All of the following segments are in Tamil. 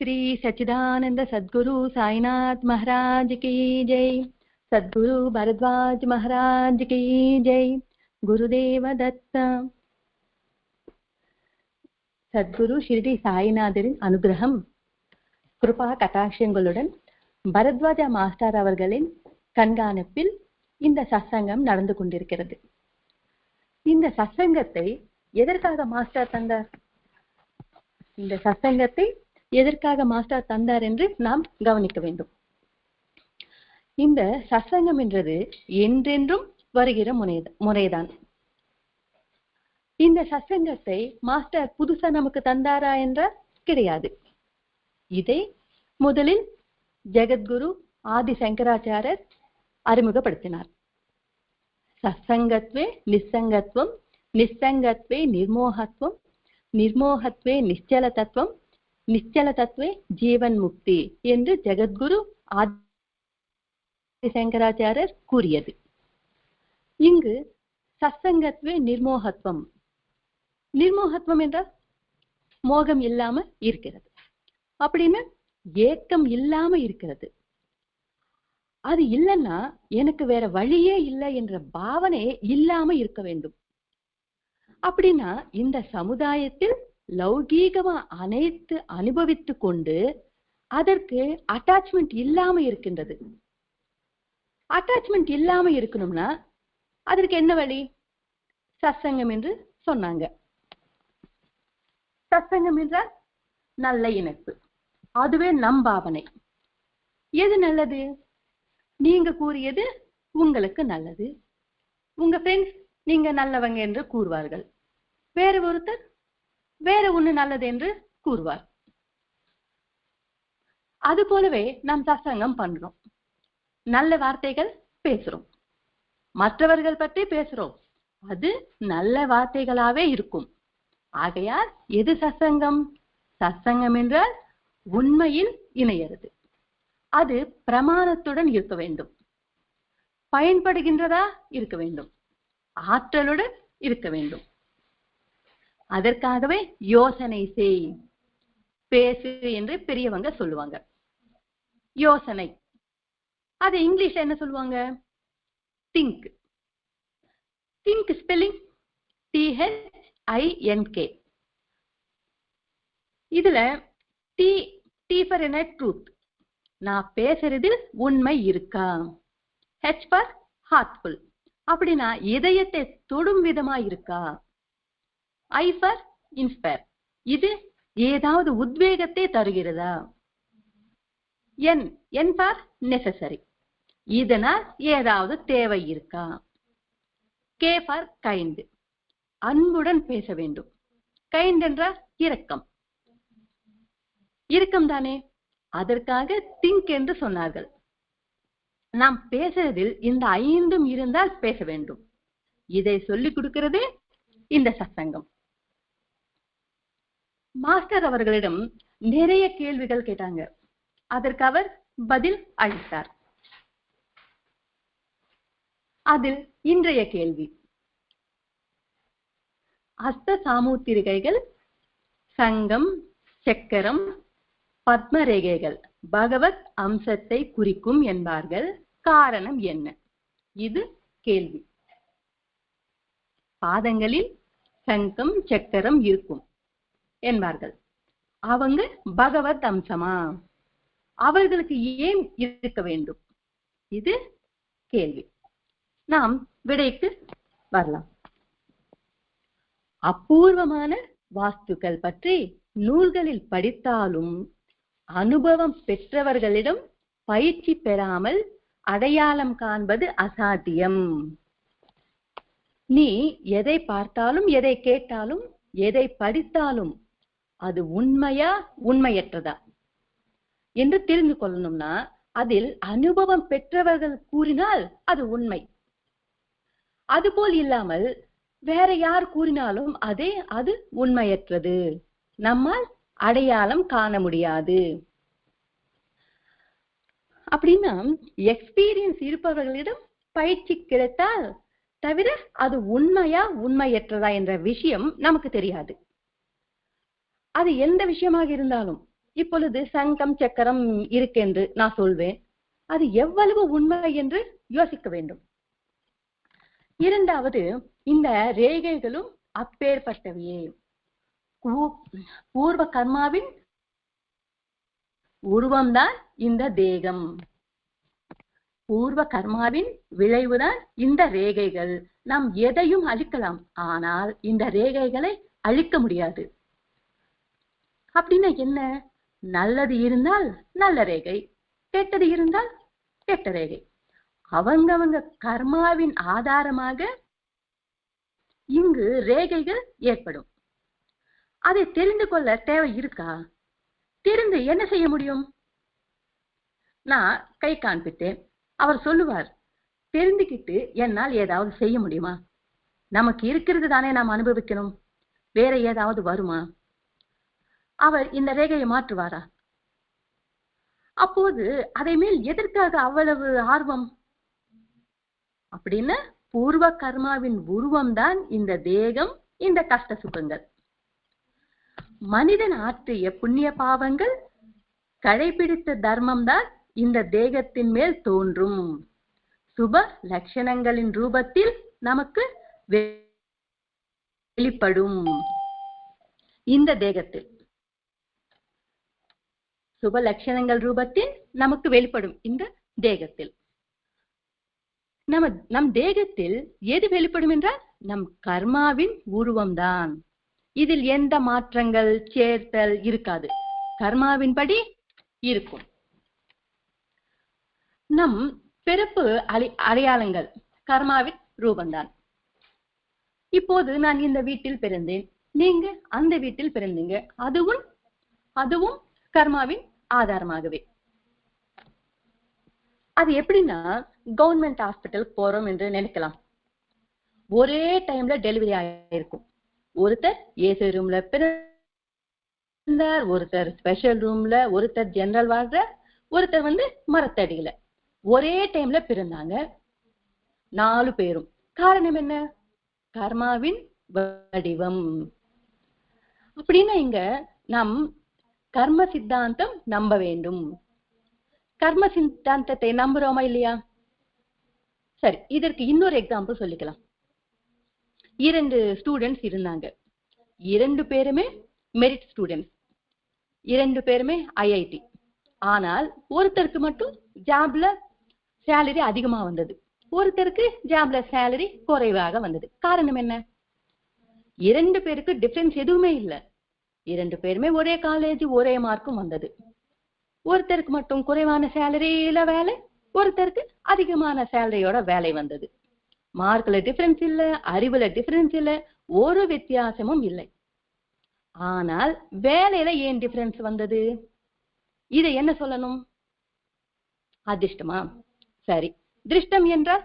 श्री सच्चिदानंद सद्गुरु साईनाथ महाराज की जय सद्गुरु भरद्वाज महाराज की जय குருதேவ தத்த சத்குரு ஷிரடி சாய்நாதரின் அனுகிரகம் கிருபா கட்டாட்சியங்களுடன் பரத்வாஜா மாஸ்டர் அவர்களின் கண்காணிப்பில் இந்த சத்சங்கம் நடந்து கொண்டிருக்கிறது இந்த சத்சங்கத்தை எதற்காக மாஸ்டர் தந்தார் இந்த சத்சங்கத்தை எதற்காக மாஸ்டர் தந்தார் என்று நாம் கவனிக்க வேண்டும். இந்த சத்சங்கம் என்றது என்றென்றும் வருகிற முனை முறைதான். இந்த சத்சங்கத்தை மாஸ்டர் புதுசா நமக்கு தந்தாரா என்றால் கிடையாது. இதை முதலில் ஜெகத்குரு ஆதி சங்கராச்சாரர் அறிமுகப்படுத்தினார். சத்சங்கத்வே நிசங்கத்துவம் நிசங்கத்வே நிர்மோகத்துவம் நிர்மோகத்வே நிச்சல தத்துவம் நிச்சல தத்துவே ஜீவன் முக்தி என்று ஜெகத்குரு ஆதி சங்கராச்சாரர் கூறியது. இங்கு சத்சங்கத்வே நிர்மோகத்துவம் நிர்மோகத்துவம் என்றால் மோகம் இல்லாம இருக்கிறது. அப்படின்னு ஏக்கம் இல்லாம இருக்கிறது. அது இல்லைன்னா எனக்கு வேற வழியே இல்லை என்ற பாவனை இல்லாம இருக்க வேண்டும். அப்படின்னா இந்த சமுதாயத்தில் லௌகீகமா அனைத்து அனுபவித்து கொண்டு அதற்கு அட்டாச்மெண்ட் இல்லாம இருக்கின்றது. அட்டாச்மெண்ட் இல்லாம இருக்கணும்னா அதற்கு என்ன வழி? சத்சங்கம் என்று சொன்னாங்க. சத்சங்கம் என்றால் நல்ல இணைப்பு. அதுவே நம் பாவனை. எது நல்லது? நீங்க கூறியது உங்களுக்கு நல்லது. உங்க ஃப்ரெண்ட்ஸ் நீங்க நல்லவங்க என்று கூறுவார்கள். வேற ஒருத்தர் வேற ஒண்ணு நல்லது என்று கூறுவார். அது போலவே நாம் சசங்கம் பண்றோம். நல்ல வார்த்தைகள் பேசுறோம். மற்றவர்கள் பற்றி பேசுறோம். அது நல்ல வார்த்தைகளாவே இருக்கும். ஆகையால் எது சத்சங்கம் சத்சங்கம் என்றால் உண்மையில் இணையிறது. அது பிரமாணத்துடன் இருக்க வேண்டும். பயன்படுகின்றதா இருக்க வேண்டும். ஆற்றலுடன் இருக்க வேண்டும். அதற்காகவே யோசனை செய் பேசு என்று பெரியவங்க சொல்லுவாங்க. யோசனை. அது இங்கிலீஷ்ல என்ன சொல்லுவாங்க? Think think spelling T H I N K இதுல டி டி ஃபார் என்ன? ட்ரூத் நான் பேசுறதில் உண்மை இருக்கா? ஹெச் ஃபார் ஹார்ட்ஃபுல் அப்படின்னா இதயத்தை தொடும் விதமா இருக்கா? ஐ ஃபார் இன்ஸ்பயர் இது ஏதாவது உத்வேகத்தை தருகிறதா? என் என் ஃபார் நெசசரி இதனால் ஏதாவது தேவை இருக்கா? கே ஃபார் கைண்ட் அன்புடன் பேச வேண்டும். கைண்ட் என்றால் இரக்கம். இரக்கம் தானே? அதற்காக திங்க் என்று சொன்னார்கள். நாம் பேசுறதில் இந்த ஐந்தும் இருந்தால் பேச வேண்டும். இதை சொல்லிக் கொடுக்கிறது இந்த சத்சங்கம் மாஸ்டர் அவர்களிடம் நிறைய கேள்விகள் கேட்டாங்க. அதற்கு அவர் பதில் அளித்தார். அதில் இன்றைய கேள்வி. அஸ்த சாமுத்திரிகைகள் சங்கம் சக்கரம் பத்மரேகைகள் பகவத் அம்சத்தை குறிக்கும் என்பார்கள். காரணம் என்ன? இது கேள்வி. பாதங்களில் சங்கம் சக்கரம் இருக்கும். என்பார்கள். அவங்க பகவத் அம்சமா? அவர்களுக்கு ஏன் இருக்க வேண்டும்? இது கேள்வி. நாம் விடைக்கு வரலாம். அபூர்வமான வாஸ்துக்கள் பற்றி நூல்களில் படித்தாலும் அனுபவம் பெற்றவர்களிடம் பயிற்சி பெறாமல் அடையாளம் காண்பது அசாத்தியம். நீ எதை பார்த்தாலும் எதை கேட்டாலும் எதை படித்தாலும் அது உண்மையா உண்மையற்றதா? என்று தெரிந்து கொள்ளணும்னா அதில் அனுபவம் பெற்றவர்கள் கூறினால் அது உண்மை. அதுபோல் இல்லாமல் வேற யார் கூறினாலும் அதே அது உண்மையற்றது. நம்மால் அடையாளம் காண முடியாது. அப்படின்னா எக்ஸ்பீரியன்ஸ் இருப்பவர்களிடம் பயிற்சி கிடைத்தால் தவிர அது உண்மையா உண்மையற்றதா என்ற விஷயம் நமக்கு தெரியாது. அது எந்த விஷயமாக இருந்தாலும் இப்பொழுது சங்கம் சக்கரம் இருக்கு என்று நான் சொல்வேன். அது எவ்வளவு உண்மை என்று யோசிக்க வேண்டும். இரண்டாவது இந்த ரேகைகளும் அப்பேற்பட்டவையே. பூர்வ கர்மாவின் உருவம்தான் இந்த தேகம். பூர்வ கர்மாவின் விளைவுதான் இந்த ரேகைகள். நாம் எதையும் அழிக்கலாம் ஆனால் இந்த ரேகைகளை அழிக்க முடியாது. அப்படின்னா என்ன? நல்லது இருந்தால் நல்ல ரேகை கெட்டது இருந்தால் கெட்ட ரேகை. அவங்கவங்க கர்மாவின் ஆதாரமாக இங்கு ரேகைகள் ஏற்படும். அதை தெரிந்து கொள்ள தேவை இருக்கா? தெரிந்து என்ன செய்ய முடியும்? நான் கை காண்பித்தேன். அவர் சொல்லுவார் தெரிந்துக்கிட்டு என்னால் ஏதாவது செய்ய முடியுமா? நமக்கு இருக்கிறது தானே நாம் அனுபவிக்கணும். வேற ஏதாவது வருமா? அவர் இந்த ரேகையை மாற்றுவாரா? அப்போது அதை மேல் எதற்காக அவ்வளவு ஆர்வம்? அப்படின்னு பூர்வ கர்மாவின் உருவம்தான் இந்த தேகம் இந்த கஷ்ட சுகங்கள். மனிதன் ஆற்றிய புண்ணிய பாவங்கள் கடைபிடித்த தர்மம் தான் இந்த தேகத்தின் மேல் தோன்றும். சுப லட்சணங்களின் ரூபத்தில் நமக்கு வெ- வெளிப்படும். இந்த தேகத்தில் சுப லட்சணங்கள் ரூபத்தில் நமக்கு வெளிப்படும் இந்த தேகத்தில். நம்ம நம் தேகத்தில் எது வெளிப்படும் என்றால் நம் கர்மாவின் உருவம்தான். இதில் எந்த மாற்றங்கள் சேர்த்தல் இருக்காது. கர்மாவின்படி இருக்கும். நம் பிறப்பு அடி அடையாளங்கள் கர்மாவின் ரூபம்தான். இப்போது நான் இந்த வீட்டில் பிறந்தேன். நீங்க அந்த வீட்டில் பிறந்தீங்க. அதுவும் அதுவும் கர்மாவின் ஆதாரமாகவே. அது எப்படின்னா கவர்மெண்ட் ஹாஸ்பிட்டல் போறோம் என்று நினைக்கலாம். ஒரே டைம்ல டெலிவரி ஆயிருக்கும். ஒருத்தர் ஏசி ரூம்ல பிறந்தார் ஒருத்தர் ஸ்பெஷல் ரூம்ல ஒருத்தர் ஜெனரல் வார்டுல ஒருத்தர் வந்து மரத்தடியில. ஒரே டைம்ல பிறந்தாங்க நாலு பேரும். காரணம் என்ன? கர்மாவின் வடிவம். அப்படின்னா இங்க நம் கர்ம சித்தாந்தம் நம்ப வேண்டும். கர்ம சித்தாந்தத்தை நம்புறோமா இல்லையா? சரி இதற்கு இன்னொரு எக்ஸாம்பிள் சொல்லிக்கலாம். இரண்டு ஸ்டூடெண்ட்ஸ் இருந்தாங்க. இரண்டு பேருமே மெரிட் ஸ்டூடெண்ட்ஸ் இரண்டு பேருமே ஐஐடி ஆனால் ஒருத்தருக்கு மட்டும் ஜாப்ல சேலரி அதிகமா வந்தது. ஒருத்தருக்கு ஜாப்ல சேலரி குறைவாக வந்தது. காரணம் என்ன? இரண்டு பேருக்கு டிஃபரன்ஸ் எதுவுமே இல்லை. இரண்டு பேருமே ஒரே காலேஜ் ஒரே மார்க்கும் வந்தது. ஒருத்தருக்கு மட்டும் குறைவான சேலரியில வேலை ஒருத்தருக்கு அதிகமான சேலரியோட வேலை வந்தது. மார்க்ல டிஃபரன்ஸ் இல்ல அறிவுல டிஃபரன்ஸ் இல்ல ஒரு வித்தியாசமும் இல்லை. ஆனால் வேலையில ஏன் டிஃபரன்ஸ் வந்தது? இதை என்ன சொல்லணும்? அதிர்ஷ்டமா? சரி. திருஷ்டம் என்றால்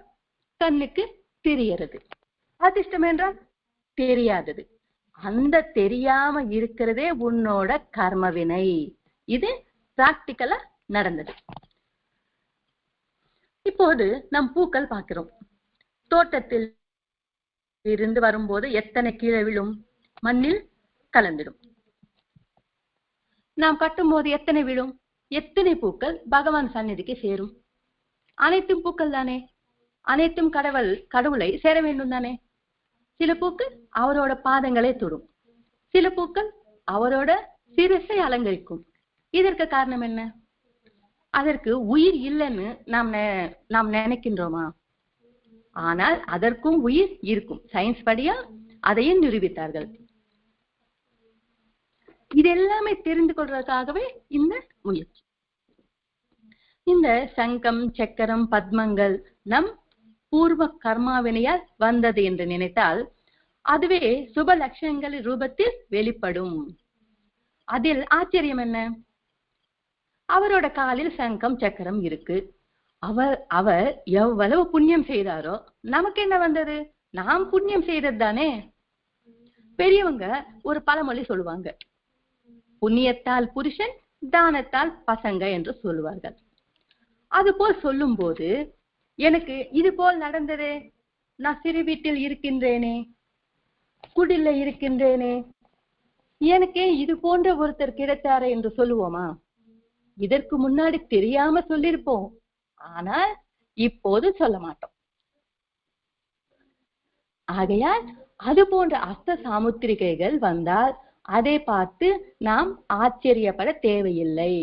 கண்ணுக்கு தெரியறது அதிர்ஷ்டம் என்றால் தெரியாதது. அந்த தெரியாம இருக்கிறதே உன்னோட கர்மவினை. இது பிராக்டிக்கலா நடந்தது. இப்போது நம் பூக்கள் பார்க்கிறோம். தோட்டத்தில் இருந்து வரும்போது எத்தனை கீழே விழும்? மண்ணில் கலந்துடும். நாம் கட்டும்போது எத்தனை விழும்? எத்தனை பூக்கள் பகவான் சந்நிதிக்கு சேரும்? அனைத்தும் பூக்கள் தானே அனைத்தும் கடவுள் கடவுளை சேர வேண்டும் தானே சில பூக்கள் அவரோட பாதங்களை தொடும். சில பூக்கள் அவரோட சிரசை அலங்கரிக்கும். இதற்கு காரணம் என்ன? அதற்கு உயிர் இல்லைன்னு நாம் நாம் நினைக்கின்றோமா? ஆனால் அதற்கும் உயிர் இருக்கும். சயின்ஸ் படியா அதையும் நிரூபித்தார்கள். இது எல்லாமே தெரிந்து கொள்றதுக்காகவே இந்த முயற்சி. இந்த சங்கம் சக்கரம் பத்மங்கள் நம் பூர்வ கர்மாவினையால் வந்தது என்று நினைத்தால் அதுவே சுப லட்சணங்களின் ரூபத்தில் வெளிப்படும். அதில் ஆச்சரியம் என்ன? அவரோட காலில் சங்கம் சக்கரம் இருக்கு. அவர் அவர் எவ்வளவு புண்ணியம் செய்தாரோ நமக்கு என்ன வந்தது? நாம் புண்ணியம் செய்தது தானே பெரியவங்க ஒரு பழமொழி சொல்லுவாங்க. புண்ணியத்தால் புருஷன் தானத்தால் பசங்க என்று சொல்லுவார்கள். அதுபோல் சொல்லும்போது எனக்கு இது போல் நடந்ததே. நான் சிறு வீட்டில் இருக்கின்றேனே. குடில இருக்கின்றேனே. எனக்கு இது போன்ற ஒருத்தர் கிடைத்தாரே என்று சொல்லுவோமா? இதற்கு முன்னாடி தெரியாம சொல்லிருப்போம். ஆனால் இப்போது சொல்ல மாட்டோம். ஆகையால் அது போன்ற அஸ்த சாமுத்திரிகைகள் வந்தால் அதை பார்த்து நாம் ஆச்சரியப்பட தேவையில்லை.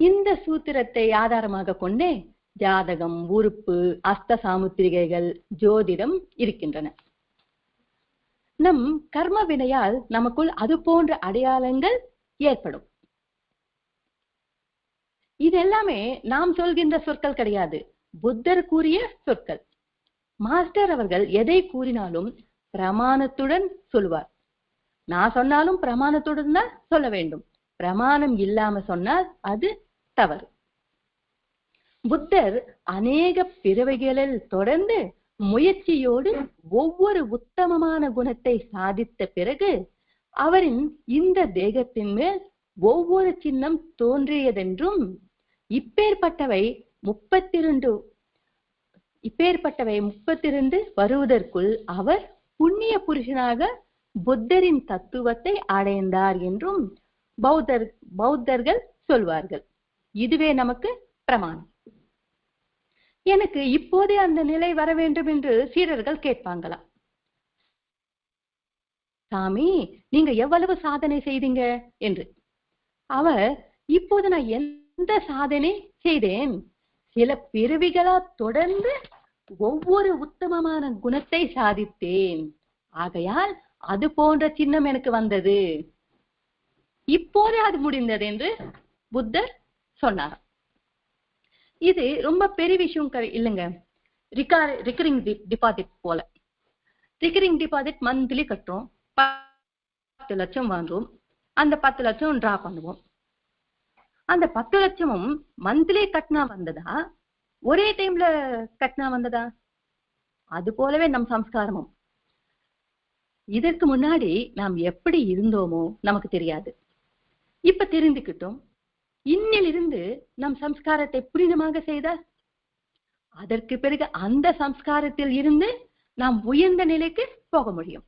இந்த சூத்திரத்தை ஆதாரமாக கொண்டே ஜாதகம் உறுப்பு அஸ்த சாமுத்திரிகைகள் ஜோதிடம் இருக்கின்றன. நம் கர்ம வினையால் நமக்குள் அது போன்ற அடையாளங்கள் ஏற்படும். இது எல்லாமே நாம் சொல்கின்ற சொற்கள் கிடையாது. புத்தர் கூறிய சொற்கள். மாஸ்டர் அவர்கள் எதை கூறினாலும் பிரமாணத்துடன் சொல்லுவார். நான் சொன்னாலும் பிரமாணத்துடன் தான் சொல்ல வேண்டும். பிரமாணம் இல்லாம சொன்னால் அது தவறு. புத்தர் அநேக பிறவைகளில் தொடர்ந்து முயற்சியோடு ஒவ்வொரு உத்தமமான குணத்தை சாதித்த பிறகு அவரின் இந்த தேகத்தின் மேல் ஒவ்வொரு சின்னம் தோன்றியதென்றும் இப்பேற்பட்டவை முப்பத்தி இரண்டு இப்பேற்பட்டவை முப்பத்தி ரெண்டு வருவதற்குள் அவர் புண்ணிய புருஷனாக புத்தரின் தத்துவத்தை அடைந்தார் என்றும் பௌத்தர் பௌத்தர்கள் சொல்வார்கள். இதுவே நமக்கு பிரமாணம். எனக்கு இப்போதே அந்த நிலை வர வேண்டும் என்று சீரர்கள் கேட்பாங்களாம் சாமி நீங்க எவ்வளவு சாதனை செய்தீங்க? என்று. அவர் இப்போது நான் எந்த சாதனை செய்தேன்? சில பிறவிகளா தொடர்ந்து ஒவ்வொரு உத்தமமான குணத்தை சாதித்தேன். ஆகையால் அது போன்ற சின்னம் எனக்கு வந்தது. இப்போதே அது முடிந்தது என்று புத்தர் சொன்னார். இது ரொம்ப பெரிய விஷயம் க- இல்லைங்க. ரிகார் ரிக்கரிங் டிபாசிட் போல. ரிக்கரிங் டிபாசிட் மந்த்லி கட்டுறோம். பத்து லட்சம் வாங்குவோம் அந்த பத்து லட்சம் டிரா பண்ணுவோம். அந்த பத்து லட்சமும் மந்த்லி கட்டினா வந்ததா? ஒரே டைம்ல கட்டினா வந்ததா? அது போலவே நம் சம்ஸ்காரமும். இதற்கு முன்னாடி நாம் எப்படி இருந்தோமோ நமக்கு தெரியாது. இப்ப தெரிந்துக்கிட்டோம். இன்னிலிருந்து நம் சம்ஸ்காரத்தை புனிதமாக செய்தால் அதற்கு பிறகு அந்த சம்ஸ்காரத்தில் இருந்து நாம் உயர்ந்த நிலைக்கு போக முடியும்.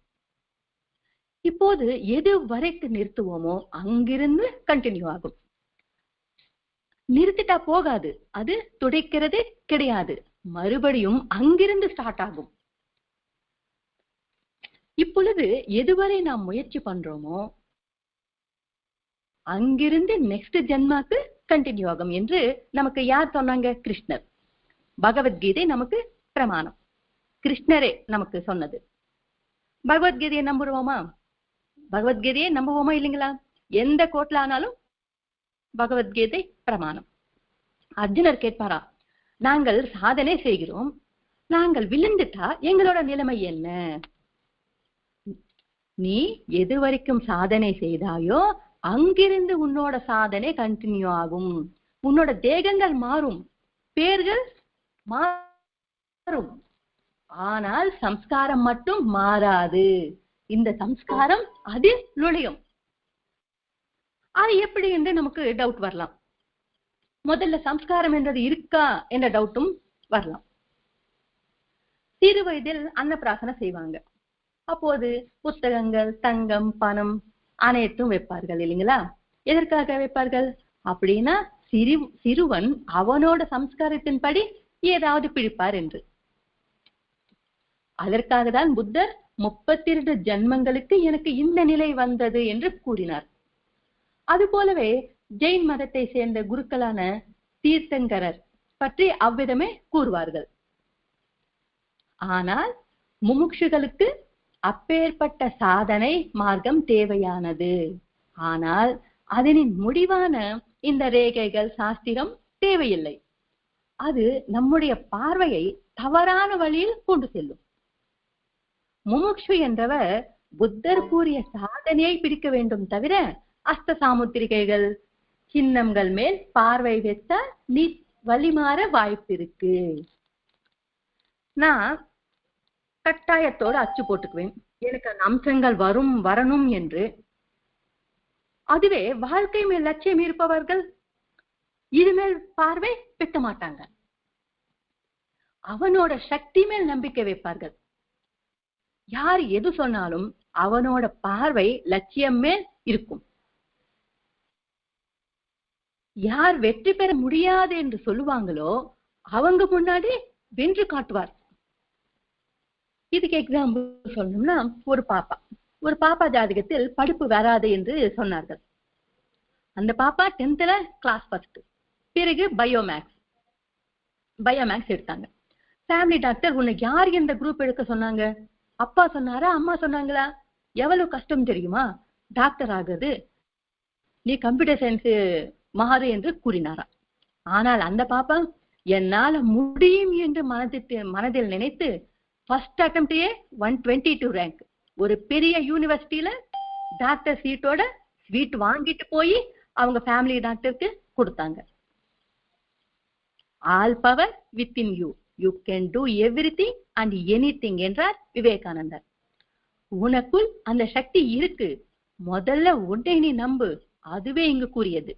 இப்போது எது வரைக்கு நிறுத்துவோமோ அங்கிருந்து கண்டினியூ ஆகும். நிறுத்திட்டா போகாது அது துடைக்கிறது கிடையாது. மறுபடியும் அங்கிருந்து ஸ்டார்ட் ஆகும். இப்பொழுது எதுவரை நாம் முயற்சி பண்றோமோ அங்கிருந்து நெக்ஸ்ட் ஜென்மாக்கு கண்டினியூ ஆகும் என்று நமக்கு யார் சொன்னாங்க? கிருஷ்ணர். பகவத்கீதை நமக்கு பிரமாணம். கிருஷ்ணரே நமக்கு சொன்னது. பகவத்கீதையை நம்புவோமா பகவத்கீதையை நம்புவோமா இல்லைங்களா? எந்த கோட்ல ஆனாலும் பகவத்கீதை பிரமாணம். அர்ஜுனர் கேட்பாரா நாங்கள் சாதனை செய்கிறோம். நாங்கள் விழுந்துட்டா எங்களோட நிலைமை என்ன? நீ எது வரைக்கும் சாதனை செய்தாயோ அங்கிருந்து உன்னோட சாதனை கண்டினியூ ஆகும். உன்னோட தேகங்கள் மாறும். பேர்கள் மாறும். ஆனால் சம்ஸ்காரம் மட்டும் மாறாது. இந்த சம்ஸ்காரம் அதில் நுழையும். அது எப்படி என்று நமக்கு டவுட் வரலாம். முதல்ல சம்ஸ்காரம் என்றது இருக்கா என்ற டவுட்டும் வரலாம். சிறு வயதில் அன்னப்பிராசனை செய்வாங்க. அப்போது புத்தகங்கள் தங்கம் பணம் அனைத்தும் வைப்பார்கள் இல்லைங்களா? எதற்காக வைப்பார்கள்? அப்படின்னா சிறு சிறுவன் அவனோட சம்ஸ்காரத்தின்படி ஏதாவது பிடிப்பார் என்று. அதற்காக தான் புத்தர் முப்பத்தி இரண்டு ஜென்மங்களுக்கு எனக்கு இந்த நிலை வந்தது என்று கூறினார். அது போலவே ஜெயின் மதத்தை சேர்ந்த குருக்களான தீர்த்தங்கரர் பற்றி அவ்விதமே கூறுவார்கள். ஆனால் முமுட்சுகளுக்கு அப்பேற்பட்ட சாதனை மார்க்கம் தேவையானது. ஆனால் அதனின் முடிவான இந்த ரேகைகள் சாஸ்திரம் தேவையில்லை. அது நம்முடைய பார்வையை தவறான வழியில் கொண்டு செல்லும். முமுட்சு என்றவர் புத்தர் கூறிய சாதனையை பிடிக்க வேண்டும் தவிர அஸ்த சாமுத்திரிகைகள் சின்னங்கள் மேல் பார்வை வைத்த நீ வழிமாற வாய்ப்பு இருக்கு நான் கட்டாயத்தோடு அச்சு போட்டுக்குவேன். எனக்கு அந்த அம்சங்கள் வரும் வரணும் என்று. அதுவே வாழ்க்கை மேல் லட்சியம் இருப்பவர்கள் இது மேல் பார்வை வைக்க மாட்டாங்க. அவனோட சக்தி மேல் நம்பிக்கை வைப்பார்கள். யார் எது சொன்னாலும் அவனோட பார்வை லட்சியமே இருக்கும். யார் வெற்றி பெற முடியாது என்று சொல்லுவாங்களோ அவங்க முன்னாடி வென்று காட்டுவார். இதுக்கு எக்ஸாம்பிள் சொல்லணும்னா ஒரு பாப்பா. ஒரு பாப்பா ஜாதகத்தில் படிப்பு வராது என்று சொன்னார்கள். அந்த பாப்பா டென்த்ல கிளாஸ் ஃபர்ஸ்ட் பிறகு பயோமேக்ஸ் பயோமேக்ஸ் எடுத்தாங்க. ஃபேமிலி டாக்டர் உன்னை யார் இந்த குரூப் எடுக்க சொன்னாங்க? அப்பா சொன்னாரா அம்மா சொன்னாங்களா? எவ்வளவு கஷ்டம் தெரியுமா? டாக்டர் ஆகுது நீ கம்ப்யூட்டர் சயின்ஸ் மாறு என்று கூறினாரா. ஆனால் அந்த பாப்பா என்னால முடியும் என்று மனதில் மனதில் நினைத்து ஃபர்ஸ்ட் அட்டம்ப்டே ஒன் டுவெண்ட்டி டூ ரேங்க் ஒரு பெரிய யூனிவர்சிட்டியில டாக்டர் சீட்டோட ஸ்வீட் வாங்கிட்டு போய் அவங்க ஃபேமிலி டாக்டருக்கு கொடுத்தாங்க. All power within you you can do everything and anything என்றார் விவேகானந்தர். உனக்குள் அந்த சக்தி இருக்கு. முதல்ல உன்னை நீ நம்பு. அதுவே இங்கு கூறியது.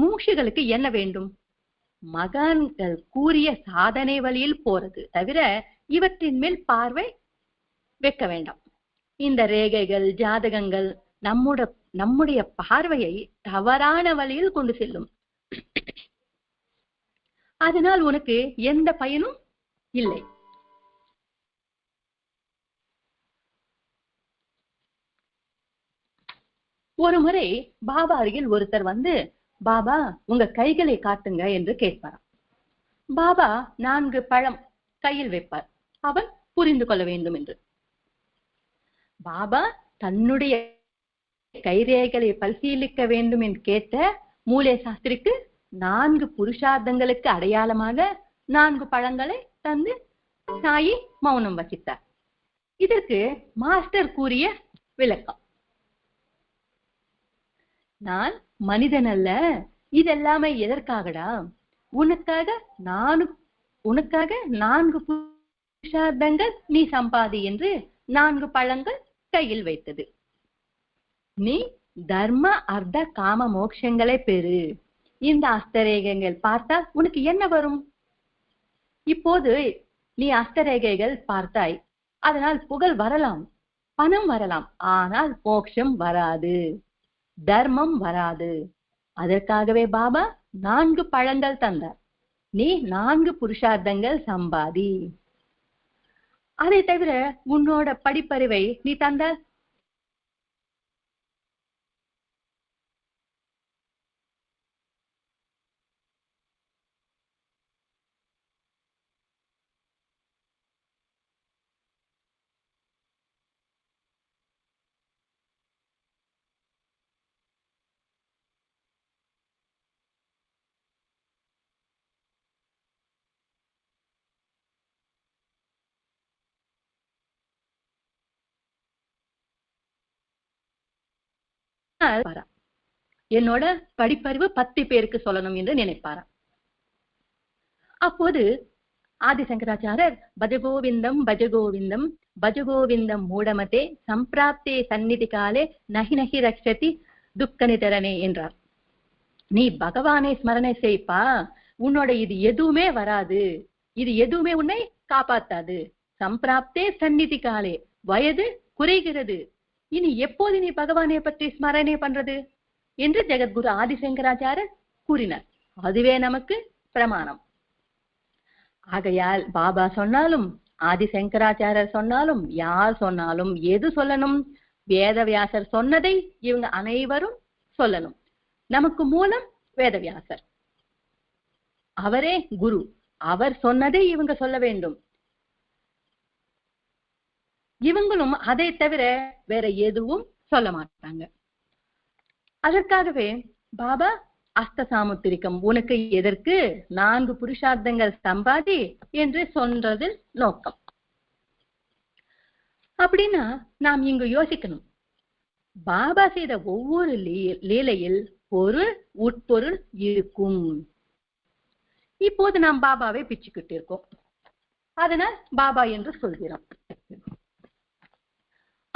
மூஷிகளுக்கு என்ன வேண்டும்? மகான்கள் கூறிய சாதனை வழியில் போறது தவிர இவற்றின் மேல் பார்வை வைக்க வேண்டாம். இந்த ரேகைகள் ஜாதகங்கள் நம்முட நம்முடைய பார்வையை தவறான வழியில் கொண்டு செல்லும். அதனால் உனக்கு எந்த பயனும் இல்லை. ஒரு முறை பாபா அருகில் ஒருத்தர் வந்து பாபா உங்க கைகளை காட்டுங்க என்று கேட்பாராம். பாபா நான்கு பழம் கையில் வைப்பார். அவன் புரிந்து கொள்ள வேண்டும் என்று பாபா தன்னுடைய கைரேகளை பரிசீலிக்க வேண்டும் என்று கேட்ட மூலே சாஸ்திரிக்கு நான்கு புருஷார்த்தங்களுக்கு அடையாளமாக நான்கு பழங்களை தந்து சாயி மௌனம் வசித்தார். இதற்கு மாஸ்டர் கூறிய விளக்கம். நான் மனிதன் அல்ல இதெல்லாமே எதற்காகடா? உனக்காக நானு உனக்காக நான்கு புருஷார்த்தங்கள் நீ சம்பாதி என்று நான்கு பழங்கள் கையில் வைத்தது. நீ தர்ம அர்த்த காம மோட்சங்களை பெறு. இந்த அஸ்தரேகங்கள் பார்த்தால் உனக்கு என்ன வரும்? இப்போது நீ அஸ்தரேகைகள் பார்த்தாய் அதனால் புகழ் வரலாம் பணம் வரலாம் ஆனால் மோட்சம் வராது தர்மம் வராது. அதற்காகவே பாபா நான்கு பழங்கள் தந்தார். நீ நான்கு புருஷார்த்தங்கள் சம்பாதி. அதை தவிர உன்னோட படிப்பறிவை நீ தந்தால் பாராம். என்னோட படிப்பறிவு பத்து பேருக்கு சொல்லணும் என்று நினைப்பாரா? அப்போது ஆதிசங்கராச்சாரர் பஜகோவிந்தம் பஜகோவிந்தம் பஜகோவிந்தம் மூடமதே சம்பிராப்தே சந்நிதி காலே நகி நகி ரக்ஷதி துக்க நிதரனே என்றார். நீ பகவானை ஸ்மரணை செய்ப்பா. உன்னோட இது எதுவுமே வராது. இது எதுவுமே உன்னை காப்பாத்தாது. சம்பிராப்தே சந்நிதி காலே. வயது குறைகிறது. இனி எப்போது நீ பகவானை பற்றி ஸ்மரணை பண்றது? என்று ஜெகத்குரு ஆதிசங்கராச்சாரர் கூறினார். அதுவே நமக்கு பிரமாணம். ஆகையால் பாபா சொன்னாலும் ஆதிசங்கராச்சாரர் சொன்னாலும் யார் சொன்னாலும் எது சொல்லணும்? வேதவியாசர் சொன்னதை இவங்க அனைவரும் சொல்லணும். நமக்கு மூலம் வேதவியாசர். அவரே குரு. அவர் சொன்னதை இவங்க சொல்ல வேண்டும். இவங்களும் அதை தவிர வேற எதுவும் சொல்ல மாட்டாங்க. அதற்காகவே பாபா அஸ்த சாமுத்திரிக்கம் உனக்கு எதற்கு நான்கு புருஷார்த்தங்கள் சம்பாதி என்று சொல்றது நோக்கம். அப்படின்னா நாம் இங்கு யோசிக்கணும். பாபா செய்த ஒவ்வொரு லீ- லீலையில் பொருள் உட்பொருள் இருக்கும். இப்போது நாம் பாபாவை பிச்சுக்கிட்டு இருக்கோம். அதனால் பாபா என்று சொல்கிறோம்.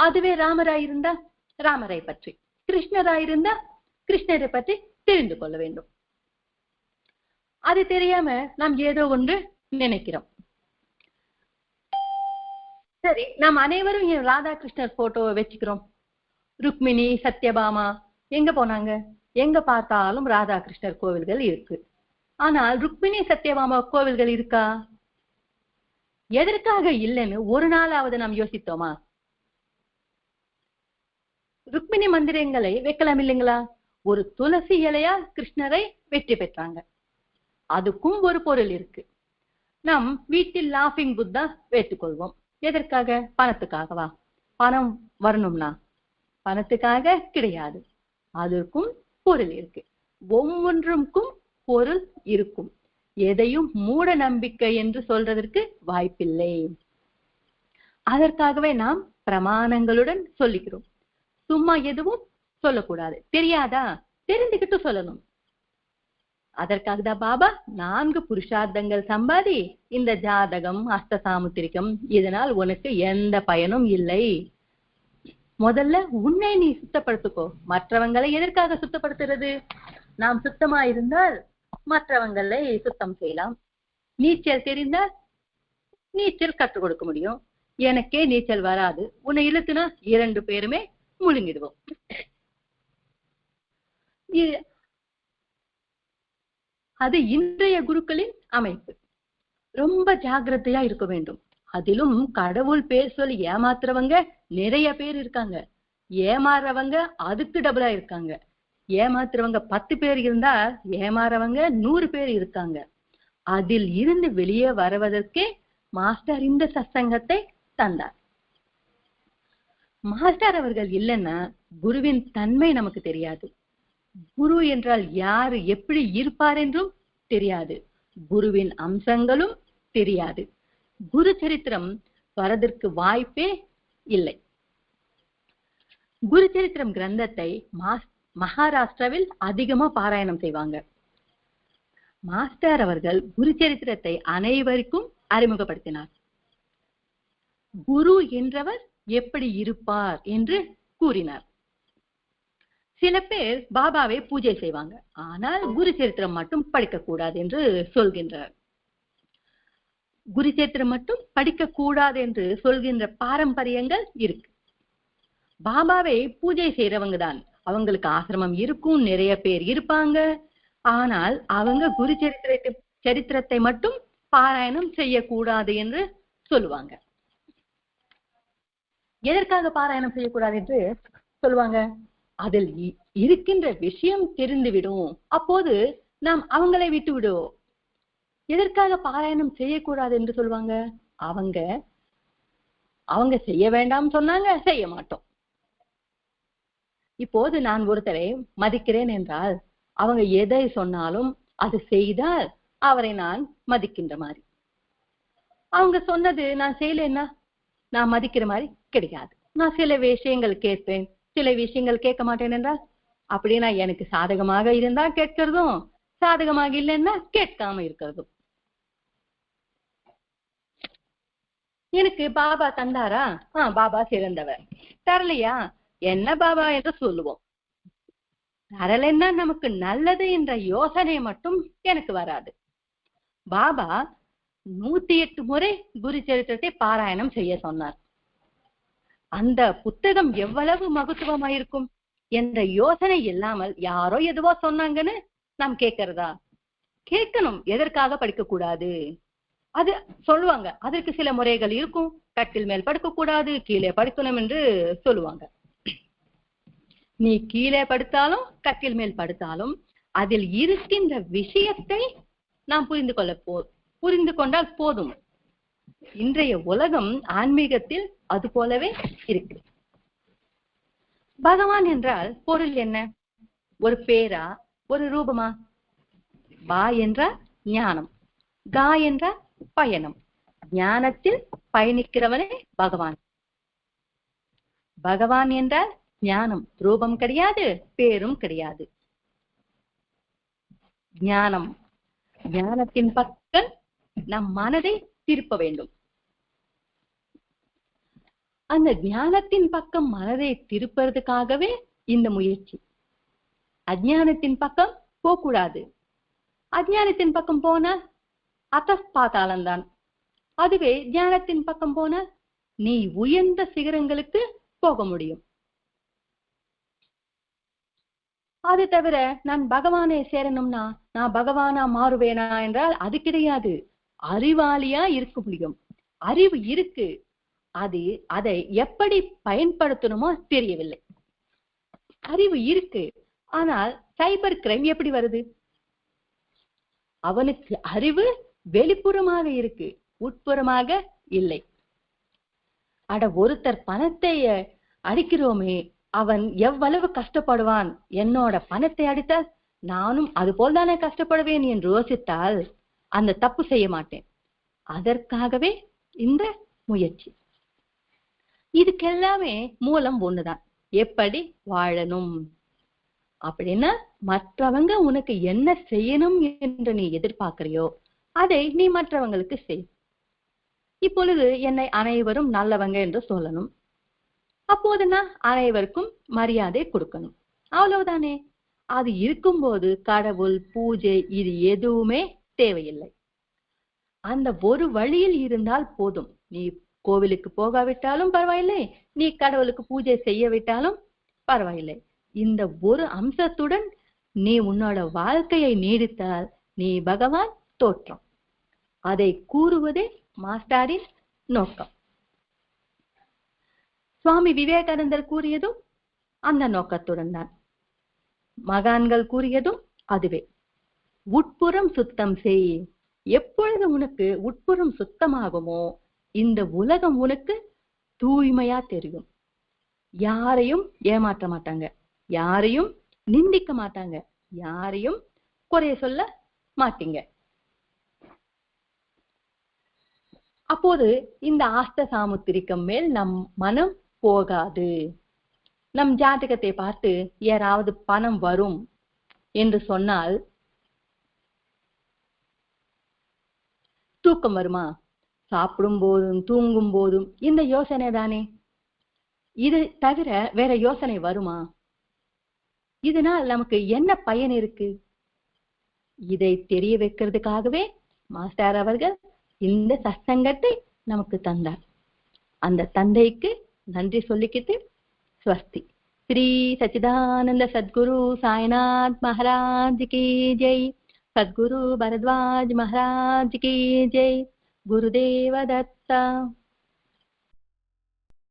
அதுவே ராமராயிருந்தா ராமரை பற்றி கிருஷ்ணராயிருந்தா கிருஷ்ணரை பற்றி தெரிந்து கொள்ள வேண்டும். அது தெரியாம நாம் ஏதோ ஒன்று நினைக்கிறோம். சரி நாம் அனைவரும் ராதாகிருஷ்ணர் போட்டோவை வச்சுக்கிறோம்? ருக்மிணி சத்யபாமா எங்க போனாங்க? எங்க பார்த்தாலும் ராதாகிருஷ்ணர் கோவில்கள் இருக்கு. ஆனால் ருக்மிணி சத்யபாமா கோவில்கள் இருக்கா? எதற்காக இல்லைன்னு ஒரு நாளாவது நாம் யோசித்தோமா? ருக்மிணி மந்திரங்களை வைக்கலாம் இல்லைங்களா? ஒரு துளசி இலையா கிருஷ்ணரை வெற்றி பெற்றாங்க. அதுக்கும் ஒரு பொருள் இருக்கு. நாம் வீட்டில் லாஃபிங் புத்தா வைத்துக்கொள்வோம் எதற்காக? பணத்துக்காகவா? பணம் வரணும்னா? பணத்துக்காக கிடையாது. அதற்கும் பொருள் இருக்கு. ஒவ்வொன்றுக்கும் பொருள் இருக்கும். எதையும் மூட நம்பிக்கை என்று சொல்றதற்கு வாய்ப்பில்லை. அதற்காகவே நாம் பிரமாணங்களுடன் சொல்லிக்கிறோம் சும்மா எதுவும் சொல்லக்கூடாது. தெரியாதா? தெரிந்துகிட்டு சொல்லணும். அதற்காக தான் பாபா? நான்கு புருஷார்த்தங்கள் சம்பாதி. இந்த ஜாதகம் அஷ்ட சாமுத்திரிகம் இதனால் உனக்கு எந்த பயனும் இல்லை. முதல்ல உன்னை நீ சுத்தப்படுத்துக்கோ. மற்றவங்களை எதற்காக சுத்தப்படுத்துறது? நாம் சுத்தமா இருந்தால் மற்றவங்களை சுத்தம் செய்யலாம். நீச்சல் தெரிந்தால் நீச்சல் கற்றுக் கொடுக்க முடியும். எனக்கே நீச்சல் வராது. உன்னை இழுத்துனா இரண்டு பேருமே முழுங்கிடுவோம். அது இன்றைய குருக்களின் அமைப்பு. ரொம்ப ஜாக்கிரதையா இருக்க வேண்டும். அதிலும் கடவுள் பேர் சொல்லி ஏமாத்துறவங்க நிறைய பேர் இருக்காங்க. ஏமாறவங்க அதுக்கு டபுளா இருக்காங்க. ஏமாத்துறவங்க பத்து பேர் இருந்தா ஏமாறவங்க நூறு பேர் இருக்காங்க. அதில் இருந்து வெளியே வருவதற்கே மாஸ்டர் இந்த சசங்கத்தை தந்தார். மாஸ்டர் அவர்கள் இல்லைன்னா குருவின் தன்மை நமக்கு தெரியாது. குரு என்றால் யாரு எப்படி இருப்பார் என்றும் தெரியாது. குருவின் அம்சங்களும் தெரியாது. குரு சரித்திரம் வரதற்கு வாய்ப்பே இல்லை. குரு சரித்திரம் கிரந்தத்தை மகாராஷ்டிராவில் அதிகமா பாராயணம் செய்வாங்க. மாஸ்டர் அவர்கள் குரு சரித்திரத்தை அனைவருக்கும் அறிமுகப்படுத்தினார். குரு என்றவர் எப்படி இருப்பார் என்று கூறினார். சில பேர் பாபாவை பூஜை செய்வாங்க. ஆனால் குரு சரித்திரம் மட்டும் படிக்க கூடாது என்று சொல்கின்றார். குரு சரித்திரம் மட்டும் படிக்க கூடாது என்று சொல்கின்ற பாரம்பரியங்கள் இருக்கு. பாபாவை பூஜை செய்யறவங்க தான். அவங்களுக்கு ஆசிரமம் இருக்கும் நிறைய பேர் இருப்பாங்க. ஆனால் அவங்க குரு சரித்திரத்தை சரித்திரத்தை மட்டும் பாராயணம் செய்யக்கூடாது என்று சொல்லுவாங்க. எதற்காக பாராயணம் செய்யக்கூடாது என்று சொல்லுவாங்க? அதில் இ- இருக்கின்ற விஷயம் தெரிந்துவிடும். அப்போது நாம் அவங்களை விட்டு விடுவோம். எதற்காக பாராயணம் செய்யக்கூடாது என்று சொல்லுவாங்க? அவங்க அவங்க செய்ய வேண்டாம் சொன்னாங்க செய்ய மாட்டோம். இப்போது நான் ஒருத்தரை மதிக்கிறேன் என்றால் அவங்க எதை சொன்னாலும் அது செய்தால் அவரை நான் மதிக்கின்ற மாதிரி. அவங்க சொன்னது நான் செய்யலன்னா நான் மதிக்கிற மாதிரி கிடையாது. நான் சில விஷயங்கள் கேட்பேன். சில விஷயங்கள் கேட்க மாட்டேன் என்றால் அப்படின்னா எனக்கு சாதகமாக இருந்தா கேட்கறதும் சாதகமாக இல்லைன்னா கேட்காம இருக்கிறதும். எனக்கு பாபா தந்தாரா? ஆ பாபா சிறந்தவர். தரலையா? என்ன பாபா என்று சொல்லுவோம். தரலைன்னா நமக்கு நல்லது என்ற யோசனை மட்டும் எனக்கு வராது. பாபா நூத்தி எட்டு முறை குரு சரித்திரத்தை பாராயணம் செய்ய சொன்னார். அந்த புத்தகம் எவ்வளவு மகத்துவமாயிருக்கும் என்ற யோசனை இல்லாமல் யாரோ எதுவோ சொன்னாங்கன்னு நாம் கேட்கறதா? கேட்கணும். எதற்காக படிக்க கூடாது அது சொல்லுவாங்க. அதற்கு சில முறைகள் இருக்கும். கட்டில் மேல் படுக்க கூடாது கீழே படுக்கணும் என்று சொல்லுவாங்க. நீ கீழே படுத்தாலும் கட்டில் மேல் படுத்தாலும் அதில் இருக்கின்ற விஷயத்தை நாம் புரிந்து கொள்ள போ புரிந்து கொண்டால் போதும். இன்றைய உலகம் ஆன்மீகத்தில் அது போலவே இருக்கு. பகவான் என்றால் பொருள் என்ன? ஒரு பேரா? ஒரு ரூபமா? பா என்றால் ஞானம். கா என்றால் பயணம். ஞானத்தில் பயணிக்கிறவனே பகவான். பகவான் என்றால் ஞானம். ரூபம் கிடையாது பேரும் கிடையாது. ஞானம். ஞானத்தின் பக்கம் நம் மனதை திருப்ப வேண்டும். அந்த ஞானத்தின் பக்கம் மனதை திருப்பறதுக்காகவே இந்த முயற்சி. அஜானத்தின் பக்கம் போகக்கூடாது. அஜானத்தின் பக்கம் போனா அத பாதாளம்தான் அதுவே தியானத்தின் பக்கம் போனா நீ உயர்ந்த சிகரங்களுக்கு போக முடியும். அது தவிர நான் பகவானை சேரணும்னா நான் பகவானா மாறுவேனா என்றால் அது கிடையாது. அறிவாளியா இருக்க முடியும். அறிவு இருக்கு. அது அதை எப்படி பயன்படுத்தணுமோ தெரியவில்லை. அறிவு இருக்கு. ஆனால் சைபர் கிரைம் எப்படி வருது? அவனுக்கு அறிவு வெளிப்புறமாக இருக்கு. உட்புறமாக இல்லை. அட ஒருத்தர் பணத்தை அடிக்கிறோமே. அவன் எவ்வளவு கஷ்டப்படுவான்? என்னோட பணத்தை அடித்தால் நானும் அது போல் தானே கஷ்டப்படுவேன் என்று யோசித்தால் அந்த தப்பு செய்ய மாட்டேன். அதற்காகவே இந்த முயற்சி. இதுக்கெல்லாமே மூலம் ஒண்ணுதான். எப்படி வாழணும்? அப்படின்னா மற்றவங்க உனக்கு என்ன செய்யணும் என்று நீ எதிர்பார்க்கிறியோ அதை நீ மற்றவங்களுக்கு செய். இப்பொழுது என்னை அனைவரும் நல்லவங்க என்று சொல்லணும். அப்போது நான் அனைவருக்கும் மரியாதை கொடுக்கணும். அவ்வளவுதானே? அது இருக்கும்போது கடவுள் பூஜை இது எதுவுமே தேவையில்லை. அந்த ஒரு வழியில் இருந்தால் போதும். நீ கோவிலுக்கு போகாவிட்டாலும் பரவாயில்லை நீ கடவுளுக்கு பூஜை செய்ய விட்டாலும் பரவாயில்லை. இந்த ஒரு அம்சத்துடன் நீ உன்னோட வாழ்க்கையை நீடித்தால் நீ பகவான் தோற்றம். அதை கூறுவதே மாஸ்டாரின் நோக்கம். சுவாமி விவேகானந்தர் கூறியதும் அந்த நோக்கத்துடன் தான். மகான்கள் கூறியதும் அதுவே. உட்புறம் சுத்தம் செய். எப்பொழுது உனக்கு உட்புறம் சுத்தமாகுமோ இந்த உலகம் உனக்கு தூய்மையா தெரியும். யாரையும் ஏமாற்ற மாட்டாங்க. யாரையும் நிந்திக்க மாட்டாங்க. யாரையும் குறைய சொல்ல மாட்டீங்க. அப்போது இந்த ஆஸ்த சாமுத்திரிக்கம் மேல் நம் மனம் போகாது. நம் ஜாதகத்தை பார்த்து யாராவது பணம் வரும் என்று சொன்னால் தூக்கம் வருமா? சாப்பிடும் போதும் தூங்கும் போதும் இந்த யோசனை தானே. இது தவிர வேற யோசனை வருமா? இதனால் நமக்கு என்ன பயன் இருக்கு? இதை தெரிய வைக்கிறதுக்காகவே மாஸ்டர் அவர்கள் இந்த சத்சங்கத்தை நமக்கு தந்தார். அந்த தந்தைக்கு நன்றி சொல்லிக்கிட்டு ஸ்வஸ்தி. ஸ்ரீ சச்சிதானந்த சத்குரு சாய்நாத் மகாராஜ் கி ஜெய். சத்குரு பரத்வாஜ் மகாராஜ் கி ஜெய் குருதேவ தத்தா